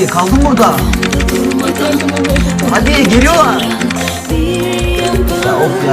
Hadi kaldım burada. Hadi geliyorlar. Ya of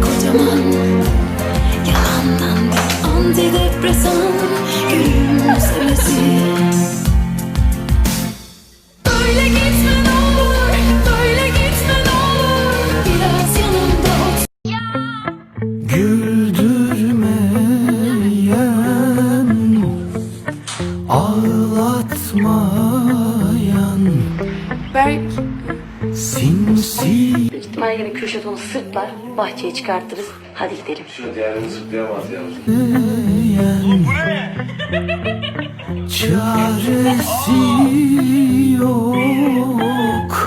kocaman Yalandan bir antidepresan Böyle Sinsi Büyük ihtimal yine Kürşat onu sırtlar, bahçeye çıkartırız. Hadi gidelim. Diğerini zıplayamaz yalnız. Çaresi yok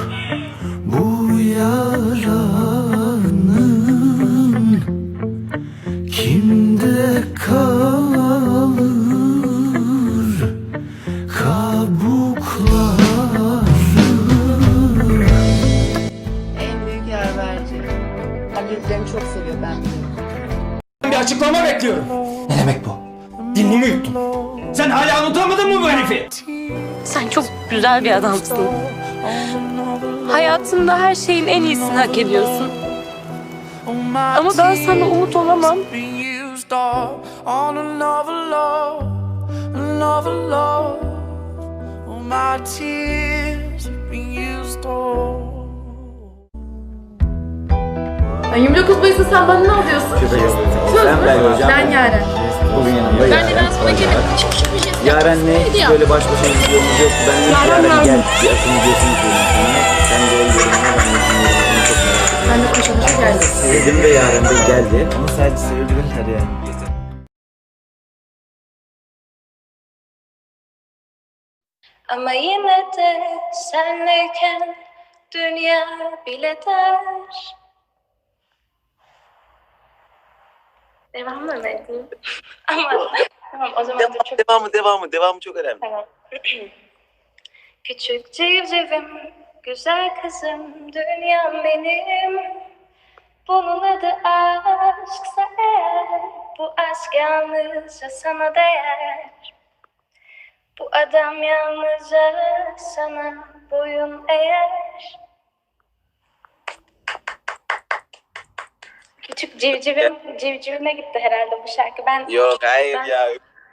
bekliyorum. Ne demek bu? Dilini yuttun. Sen hala unutamadın mı bu herifi? Sen çok güzel bir adamsın. Hayatında her şeyin en iyisini hak ediyorsun. Ama ben sana umut olamam. All my tears have been used up. Ay 29 Mayıs'ta sen bana ne alıyorsun? Söz mü? Ben Yaren. Bugün yanımda Yaren. Ben sana gelip Yaren ne? Hiç böyle baş başa videomuz yok. Ben de Yaren Yaren gel. Bir akım videosunu izledim sana. Sen de yorumuna ben de yorumunu çok merak ediyorum. Ben de koşa koşa geldim. Dedim ve Yaren de geldi. Ama sadece sevebilirim tabii yani. Ama yine de senleyken Dünya bile der Devam mı edeyim? Ama tamam o zaman dur çok Devamı devamı devamı çok önemli. Tamam. Küçük civcivim, güzel kızım, dünyam benim. Bunun adı aşksa eğer, bu aşk yalnızca sana değer. Bu adam yalnızca sana boyun eğer. Küçük civcivim, civcivime gitti herhalde bu şarkı. Ben Yok hayır Ben- ya.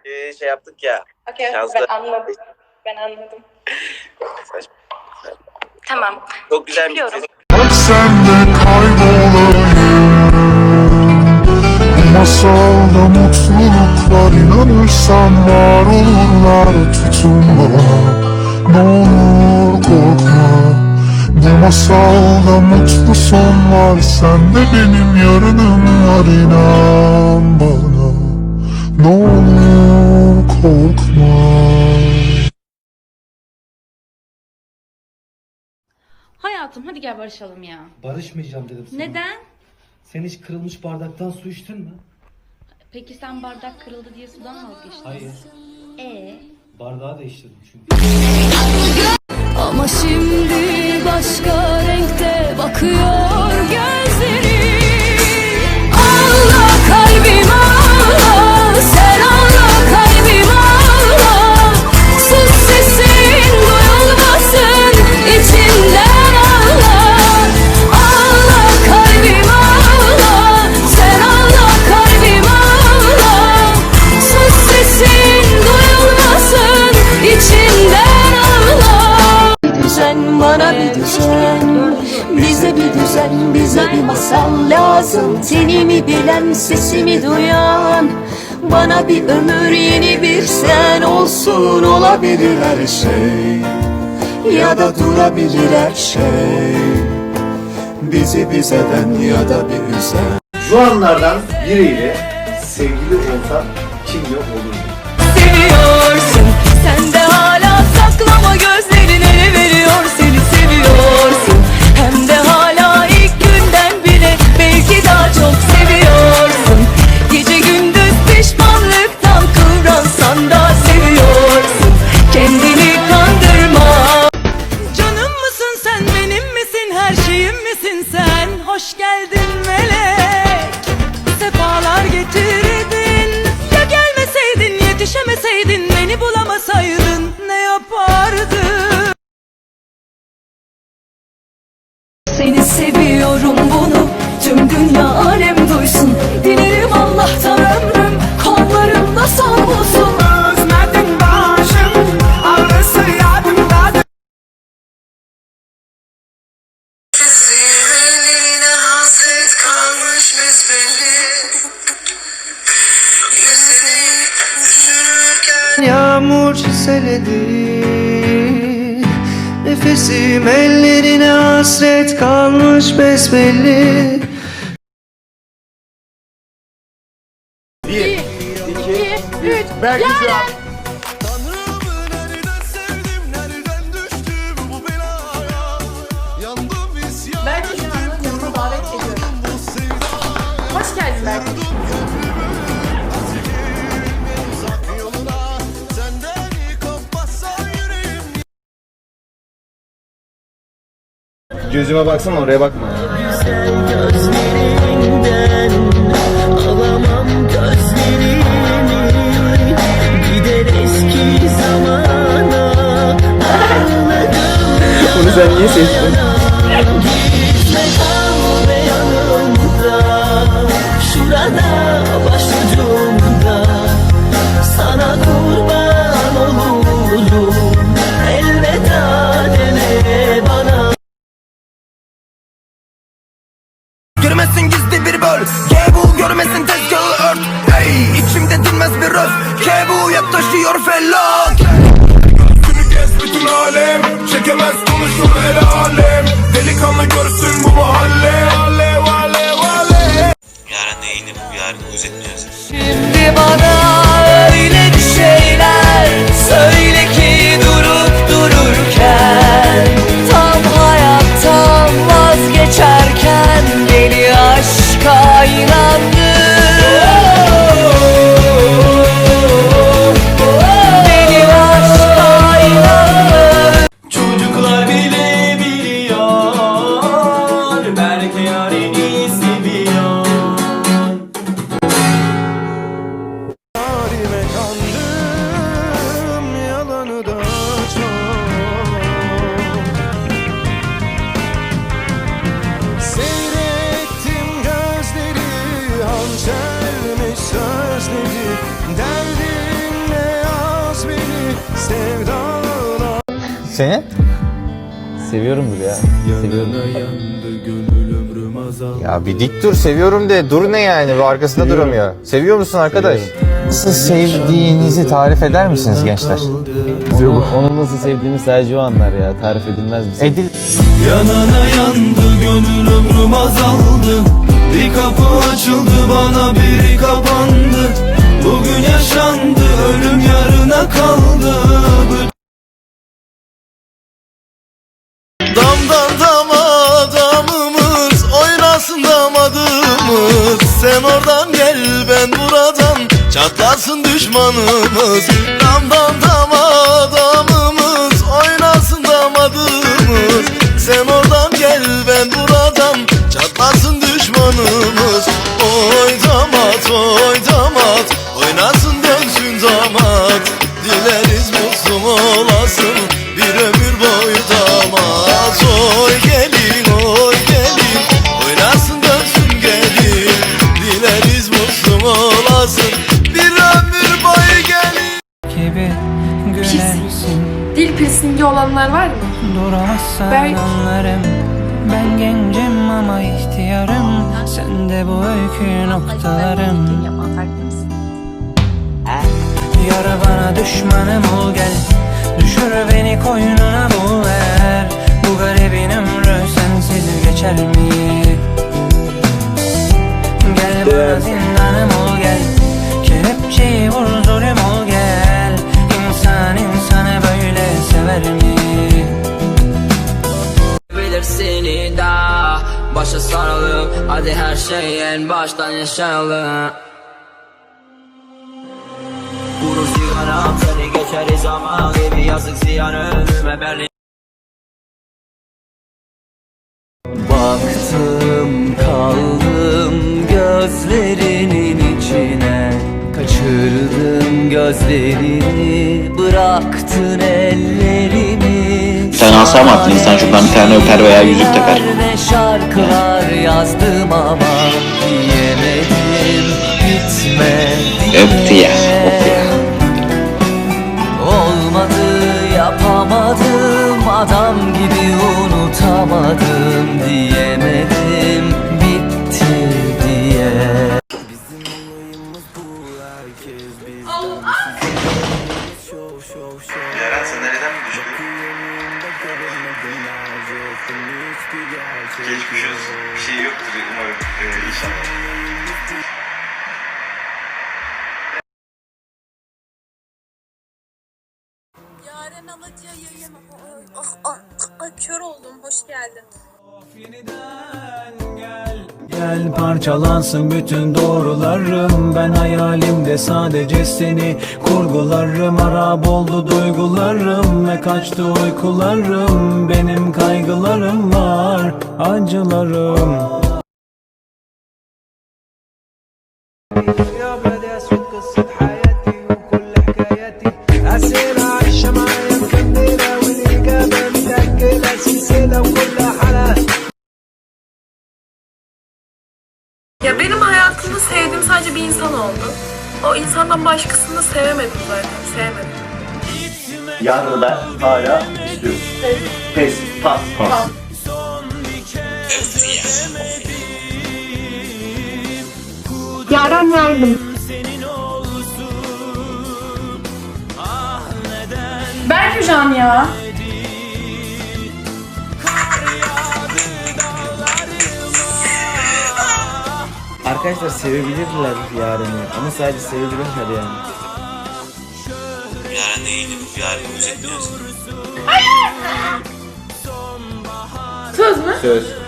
Ee, şey yaptık ya. Okey, Şanslı. ben anladım. Ben anladım. Saçma. Tamam. Çok güzel bir Çıkıyorum. Senle kaybolayım Masalda mutluluklar inanırsan var olurlar Tutun bana ne olur korkma Bu masalda mutlu son var Sen de benim yarınım var inan bana Ne olur korkma Hayatım hadi gel barışalım ya. Barışmayacağım dedim sana. Neden? Sen hiç kırılmış bardaktan su içtin mi? Peki sen bardak kırıldı diye sudan vazgeçtin. Hayır. Ee, Bardağı değiştirdim çünkü. Ama şimdi başka renkte bakıyor gözleri düzen Bize bir düzen bize bir masal lazım. Tenimi bilen sesimi duyan? Bana bir ömür yeni bir sen olsun. Olabilir her şey. Ya da durabilir her şey. Bizi bizeden ya da bir üzen Şu anlardan biriyle sevgili olsan kimle olurdun? seviyorsun. Sen de hala saklama gözlerin şeyim misin sen Hoş geldin besbelli Bir, iki, üç. Belki şu an. Belki davet ediyorum. Hoş geldin Berk. Gözüme baksana oraya bakma. Bunu sen niye seçtin? Şurada başucumda Sana kurban olurum. Elveda deme bana. Görmesin gizli bir böl. Kebu görmesin tezgahı ört. Hey içimde dinmez bir öf Kebu yaklaşıyor felak. Günü gez bütün alem Çekemez Seni? Seviyorumdur ya. Seviyorum. Ya bir dik dur seviyorum de dur ne yani bu arkasında duramıyor. Seviyor musun arkadaş? Nasıl sevdiğinizi tarif eder misiniz gençler? Onu nasıl sevdiğimi sadece o anlar ya. Tarif edilmez bir şey. Edil Yanana yandı gönül ömrüm azaldı Bir kapı açıldı bana biri kapandı Bugün yaşandı ölüm yarına kaldı Sen oradan gel ben buradan. Çatlasın düşmanımız Damdan dama damımız. Oynasın damadımız. Sen oradan gel ben buradan. Çatlasın düşmanımız. Oy damat oy damat. Oynasın dönsün damat ama ihtiyarım Sen de bu öykü noktalarım. Yar bana düşmanım ol gel. Düşür beni koynuna bu ver. Bu garibin ömrü sensiz geçer mi? Gel bana zindanım ol gel. Kelepçeyi vur Şeyi en baştan yaşayalım Vurur sigaram seni geçeriz ama Gibi yazık ziyan önüme belli Baktım kaldım gözlerinin içine Kaçırdım gözlerini bıraktın ellerimi Bir tane asa mı attın? İnsan şuradan bir tane öper veya yüzük takar. Ne şarkılar yazdım ama Öptüya. Öptüya. Yaren Alaca yayın. Ah, ah, ah, kör oldum. Hoş geldin. Gel parçalansın bütün doğrularım Ben hayalimde sadece seni kurgularım Harap oldu duygularım ve kaçtı uykularım Benim kaygılarım var, acılarım يا بلدي اسود قصة حياتي سلسلة وكل حلقة Ya benim hayatımda sevdiğim sadece bir insan oldu. O insandan başkasını sevemedim zaten. Sevmedim. Yarını da hala istiyorum. Pes, pas, pas. Yaren yardım. Berk Can ya. Arkadaşlar sevebilirler yarını ama sadece sevebilirler yani. Yaren'le yeni bu yarını özetliyoruz. Söz mü? Söz.